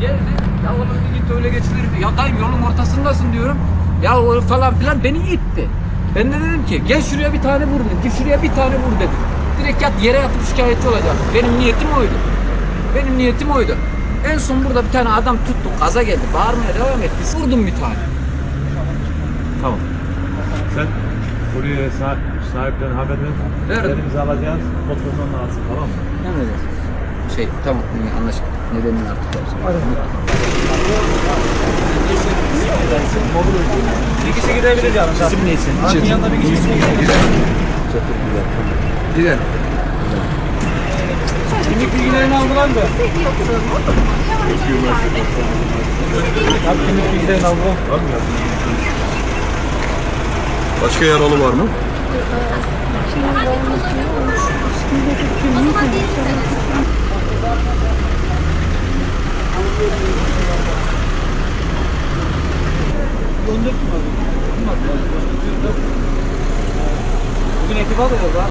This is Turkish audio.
Geldi. Ya oğlum bir git öyle geçilir. Ya dayım yolun ortasındasın diyorum. Ya falan filan beni itti. Ben de dedim ki gel şuraya bir tane vur dedim. Gel şuraya bir tane vur dedim. Direkt yat yere yatıp şikayetçi olacağım. Benim niyetim oydu. Benim niyetim oydu. En son burada bir tane adam tuttu. Gaza geldi. Bağırmaya devam etti. Vurdum bir tane. Tamam. Sen buraya sahip, sahiplerine haber ver. Verdim. Elimizi alacağız. Fotoğrafını alsın tamam mı? Emredersin. Şey tamam anlaştık. Nedenini artık yapsın. Bir kişi gidebilir canım. İsim neyse. Ağacın yanında bir kişi gidebilir. Güzel. Kimlik bilgilerini aldılar mı? Abi kimlik bilgilerini aldılar. Başka yaralı var mı? Bugün ekip alıyoruz ha.